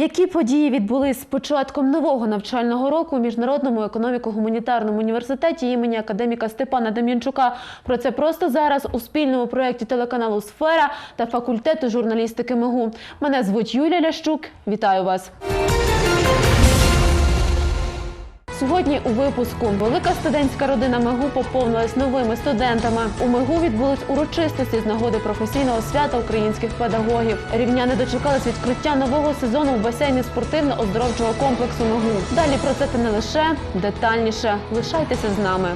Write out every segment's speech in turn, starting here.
Які події відбулись з початком нового навчального року у міжнародному економіко-гуманітарному університеті імені академіка Степана Дем'янчука? Про це просто зараз у спільному проєкті телеканалу Сфера та факультету журналістики МГУ. Мене звуть Юлія Лящук. Вітаю вас. Сьогодні у випуску велика студентська родина Мегу поповнилась новими студентами. У Мегу відбулись урочистості з нагоди професійного свята українських педагогів. Рівняни дочекались відкриття нового сезону в басейні спортивно-оздоровчого комплексу Мегу. Далі про це не лише детальніше. Лишайтеся з нами.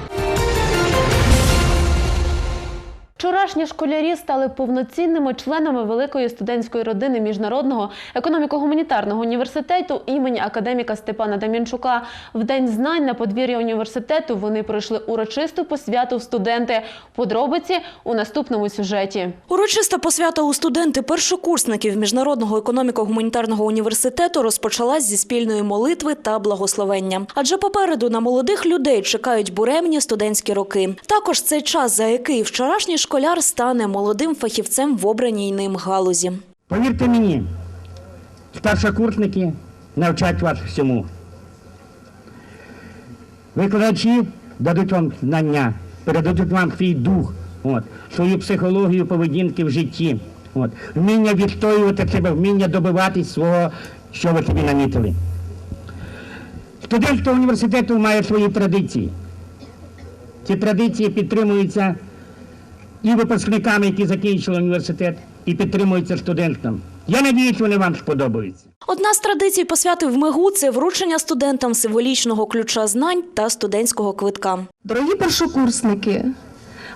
Вчорашні школярі стали повноцінними членами великої студентської родини міжнародного економіко-гуманітарного університету імені академіка Степана Дем'янчука. В день знань на подвір'я університету вони пройшли урочисту посвяту в студенти. Подробиці у наступному сюжеті. Урочиста посвята у студенти першокурсників Міжнародного економіко-гуманітарного університету розпочалась зі спільної молитви та благословення. Адже попереду на молодих людей чекають буремні студентські роки. Також цей час, за який вчорашній школяр стане молодим фахівцем в обраній ним галузі. Повірте мені, старшокурсники навчать вас всьому. Викладачі дадуть вам знання, передадуть вам свій дух, от, свою психологію поведінки в житті, от, вміння відстоювати себе, вміння добиватись свого, що ви собі намітили. Студентство університету має свої традиції. Ці традиції підтримуються і випускниками, які закінчили університет, і підтримуються студентом. Я надіюсь, вони вам сподобаються. Одна з традицій посвяти в МИГУ – це вручення студентам символічного ключа знань та студентського квитка. Дорогі першокурсники,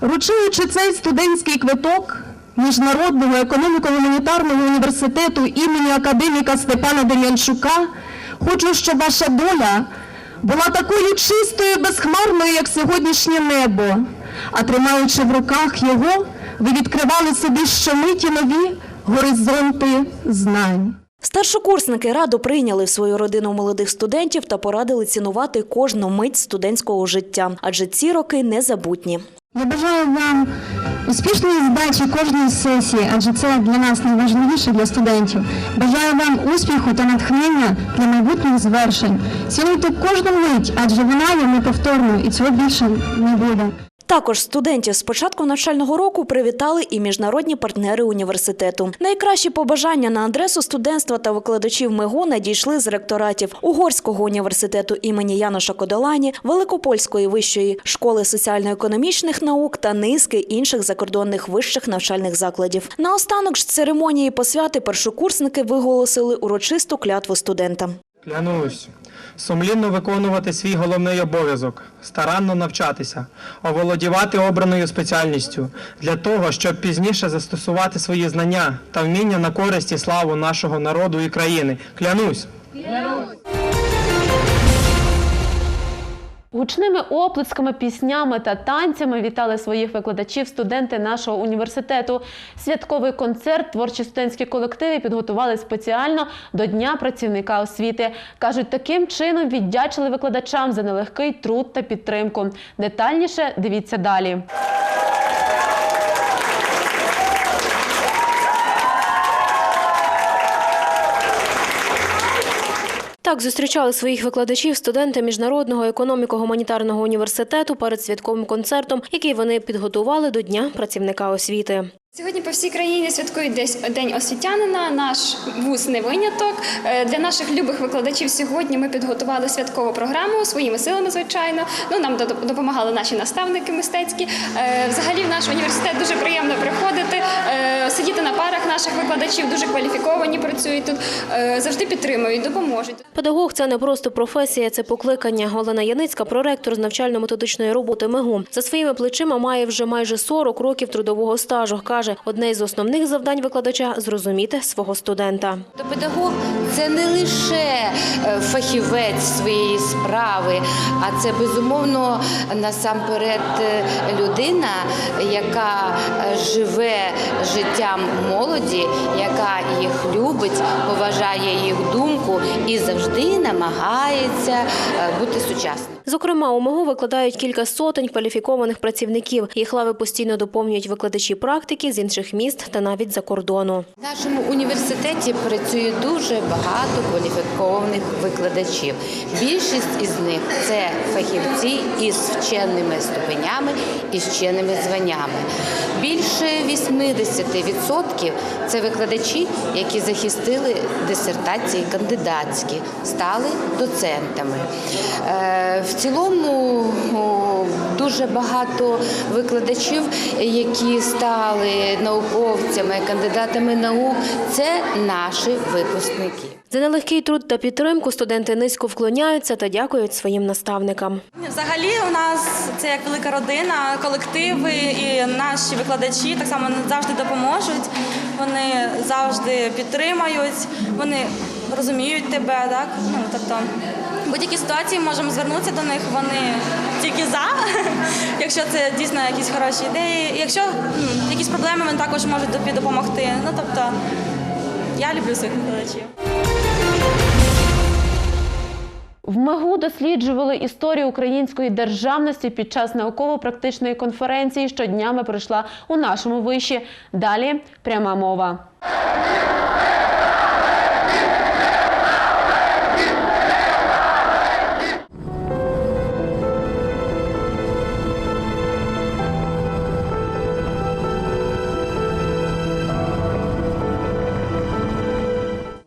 вручаючи цей студентський квиток Міжнародного економіко-гуманітарного університету імені академіка Степана Дем'янчука, хочу, щоб ваша доля була такою чистою і безхмарною, як сьогоднішнє небо. А тримаючи в руках його, ви відкривали собі щомиті нові горизонти знань. Старшокурсники радо прийняли в свою родину молодих студентів та порадили цінувати кожну мить студентського життя, адже ці роки незабутні. Я бажаю вам успішної здачі кожної сесії, адже це для нас найважливіше для студентів. Бажаю вам успіху та натхнення для майбутніх звершень. Цінуйте кожну мить, адже вона є неповторною і цього більше не буде. Також студентів з початку навчального року привітали і міжнародні партнери університету. Найкращі побажання на адресу студентства та викладачів МИГУ надійшли з ректоратів Угорського університету імені Яноша Кодолані, Великопольської вищої школи соціально-економічних наук та низки інших закордонних вищих навчальних закладів. Наостанок ж церемонії посвяти першокурсники виголосили урочисту клятву студентам. Клянусь сумлінно виконувати свій головний обов'язок, старанно навчатися, оволодівати обраною спеціальністю для того, щоб пізніше застосувати свої знання та вміння на користь і славу нашого народу і країни. Клянусь. Гучними оплесками, піснями та танцями вітали своїх викладачів студенти нашого університету. Святковий концерт творчі студентські колективи підготували спеціально до Дня працівника освіти. Кажуть, таким чином віддячили викладачам за нелегкий труд та підтримку. Детальніше дивіться далі. Так зустрічали своїх викладачів студенти міжнародного економіко-гуманітарного університету перед святковим концертом, який вони підготували до Дня працівника освіти. Сьогодні по всій країні святкують десь День освітянина. Наш вуз не виняток. Е, Для наших любих викладачів сьогодні ми підготували святкову програму своїми силами, звичайно. Ну нам доп- допомагали наші наставники мистецькі. Е, Взагалі, в наш університет дуже приємно приходити, е, сидіти на парах наших викладачів, дуже кваліфіковані працюють тут, завжди підтримують, допоможуть. Педагог це не просто професія, це покликання. Олена Яницька, проректор з навчально-методичної роботи МИГУ. За своїми плечима має вже майже 40 років трудового стажу. Каже, одне із основних завдань викладача зрозуміти свого студента. Педагог це не лише е, фахівець своєї справи, а це безумовно насамперед е, людина, яка е, живе життям молоді, яка їх любить, поважає їх думку і завжди намагається бути сучасним. Зокрема, у МИГУ викладають кілька сотень кваліфікованих працівників. Їх лави постійно доповнюють викладачі практики з інших міст та навіть за кордону. В нашому університеті працює дуже багато кваліфікованих викладачів. Більшість із них це фахівці із вченими ступенями і вченими званнями. Більше 80% це викладачі, які захистили дисертації кандидатські, стали доцентами. В цілому дуже багато викладачів, які стали науковцями, кандидатами наук, це наші випускники. За нелегкий труд та підтримку студенти низько вклоняються та дякують своїм наставникам. Взагалі у нас це як велика родина, колективи і наші викладачі так само завжди допоможуть. Вони завжди підтримають, вони розуміють тебе, так ну тобто. В будь-якій ситуації можемо звернутися до них, вони тільки за, якщо це дійсно якісь хороші ідеї. Якщо якісь проблеми, вони також можуть тобі допомогти. Ну тобто я люблю своїх викладачів. В МЕГУ досліджували історію української державності під час науково-практичної конференції, що днями пройшла у нашому виші. Далі пряма мова.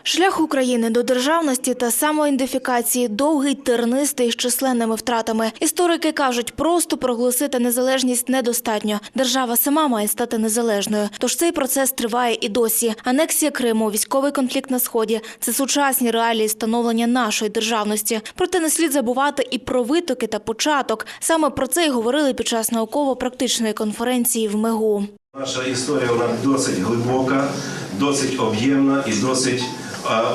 Шлях України до державності та самоідентифікації довгий, тернистий з численними втратами. Історики кажуть, просто проголосити незалежність недостатньо. Держава сама має стати незалежною. Тож цей процес триває і досі. Анексія Криму, військовий конфлікт на сході це сучасні реалії становлення нашої державності. Проте не слід забувати і про витоки та початок. Саме про це й говорили під час науково-практичної конференції в МЕГУ. Наша історія вона досить глибока, досить об'ємна і досить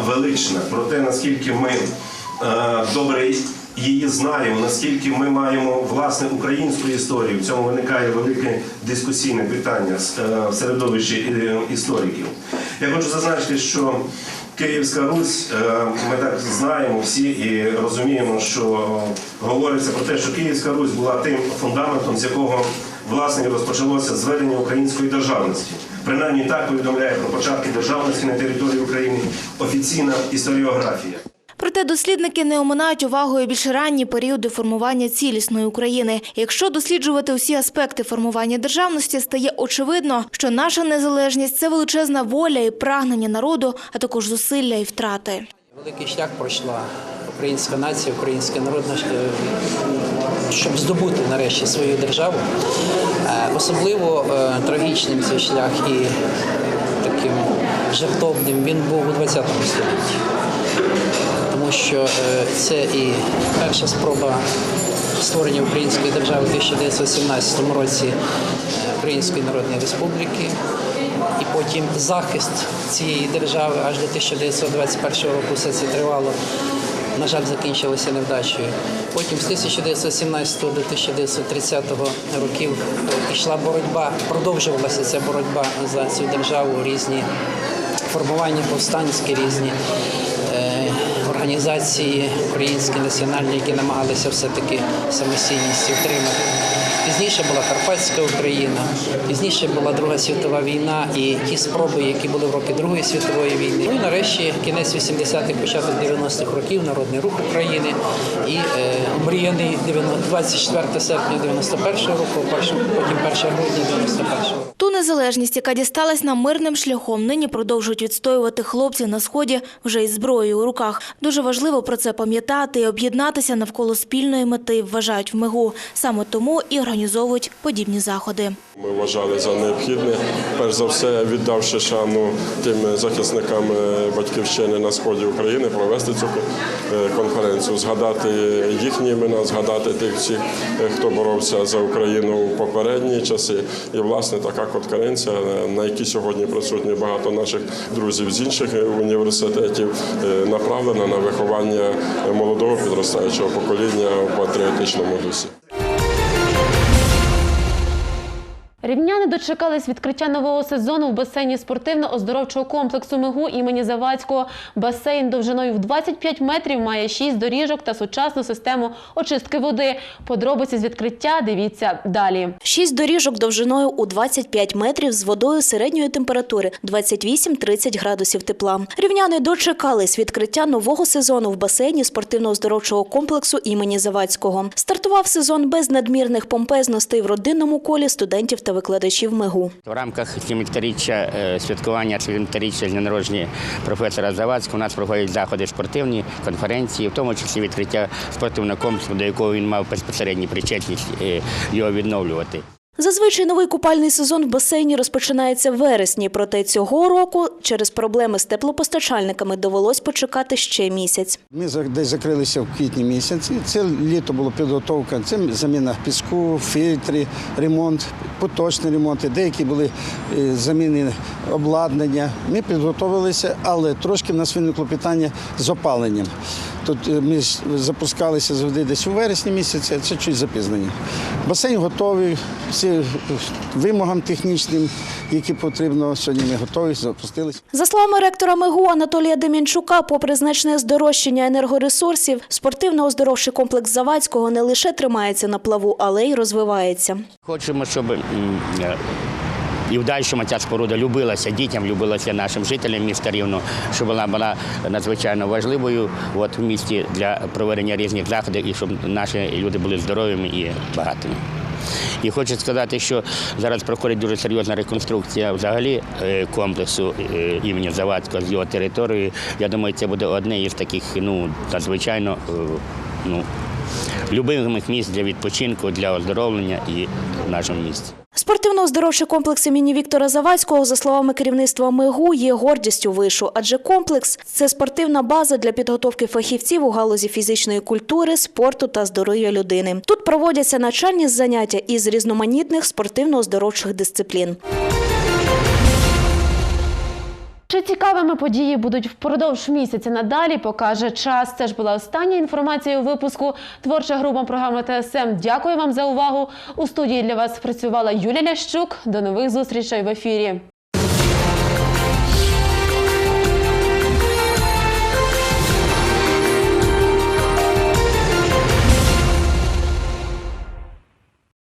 велична. Про те, наскільки ми е, добре її знаємо, наскільки ми маємо власне українську історію. В цьому виникає велике дискусійне питання е, в середовищі е, істориків. Я хочу зазначити, що Київська Русь, е, ми так знаємо всі і розуміємо, що говориться про те, що Київська Русь була тим фундаментом, з якого власне розпочалося зведення української державності. Принаймні так повідомляє про початки державності на території України офіційна історіографія. Проте дослідники не оминають увагою більш ранні періоди формування цілісної України. Якщо досліджувати усі аспекти формування державності, стає очевидно, що наша незалежність це величезна воля і прагнення народу, а також зусилля і втрати. Великий шлях пройшла українська нація, український народ, е, щоб здобути нарешті свою державу. Е, Особливо е, трагічним цей шлях і таким жертовним він був у ХХ столітті. Тому що е, це і перша спроба створення української держави у 1917 році Української Народної Республіки і потім захист цієї держави аж до 1921 року все це тривало. На жаль, закінчилися невдачею. Потім з 1917 до 1930 років йшла боротьба, продовжувалася ця боротьба за цю державу, різні формування повстанські, різні е, організації українські, національні, які намагалися все-таки самостійність утримати. Пізніше була Карпатська Україна, пізніше була Друга світова війна і ті спроби, які були в роки Другої світової війни. Ну і нарешті кінець 80-х, початок 90-х років Народний рух України і е, мріяний 24 серпня 91-го року, потім 1 грудня 91-го року. Ту незалежність, яка дісталась нам мирним шляхом, нині продовжують відстоювати хлопці на сході вже із зброєю у руках. Дуже важливо про це пам'ятати і об'єднатися навколо спільної мети, вважають в МИГУ. Саме тому і організовують подібні заходи. Ми вважали за необхідне, перш за все, віддавши шану тим захисникам е, батьківщини на сході України, провести цю е, конференцію, згадати їхні імена, згадати тих всіх, е, хто боровся за Україну у попередні часи. І власне така конференція, на якій сьогодні присутні багато наших друзів з інших університетів, направлена на виховання молодого підростаючого покоління у патріотичному дусі. Рівняни дочекались відкриття нового сезону в басейні спортивно-оздоровчого комплексу МИГУ імені Завадського. Басейн довжиною в 25 метрів має 6 доріжок та сучасну систему очистки води. Подробиці з відкриття дивіться далі. Шість доріжок довжиною у 25 метрів з водою середньої температури 28-30 градусів тепла. Рівняни дочекались відкриття нового сезону в басейні спортивно-оздоровчого комплексу імені Завадського. Стартував сезон без надмірних помпезностей в родинному колі студентів та викладачів МЕГУ. В рамках 70-річчя е, святкування 70-річчя з дня народження професора Завадського у нас проходять заходи спортивні, конференції, в тому числі відкриття спортивного комплексу, до якого він мав безпосередню причетність е, його відновлювати. Зазвичай новий купальний сезон в басейні розпочинається в вересні, проте цього року через проблеми з теплопостачальниками довелось почекати ще місяць. Ми десь закрилися в квітні місяці. Це літо було підготовка, це заміна піску, фільтри, ремонт, поточні ремонти, деякі були е, заміни обладнання. Ми підготовилися, але трошки в нас виникло питання з опаленням. Тут е, ми запускалися завжди десь у вересні місяці, це чуть запізнення. Басейн готовий, всі е, вимогам технічним, які потрібно. Сьогодні ми готові, запустилися. За словами ректора МЕГУ Анатолія Демінчука, попри значне здорожчання енергоресурсів, спортивно-оздоровчий комплекс Завадського не лише тримається на плаву, але й розвивається. Хочемо, щоб і в дальшому ця споруда любилася дітям, любилася нашим жителям міста Рівно, щоб вона була надзвичайно важливою от, в місті для проведення різних заходів і щоб наші люди були здоровими і багатими. І хочу сказати, що зараз проходить дуже серйозна реконструкція взагалі е, комплексу е, імені Завадського з його територією. Я думаю, це буде одне із таких ну, надзвичайно е, ну, любимих місць для відпочинку, для оздоровлення і в нашому місті. Спортивно-оздоровчий комплекс імені Віктора Завадського, за словами керівництва МИГУ, є гордістю вишу, адже комплекс – це спортивна база для підготовки фахівців у галузі фізичної культури, спорту та здоров'я людини. Тут проводяться навчальні заняття із різноманітних спортивно-оздоровчих дисциплін. Чи цікавими події будуть впродовж місяця надалі, покаже час. Це ж була остання інформація у випуску. Творча група програми ТСМ. Дякую вам за увагу. У студії для вас працювала Юлія Лящук. До нових зустрічей в ефірі.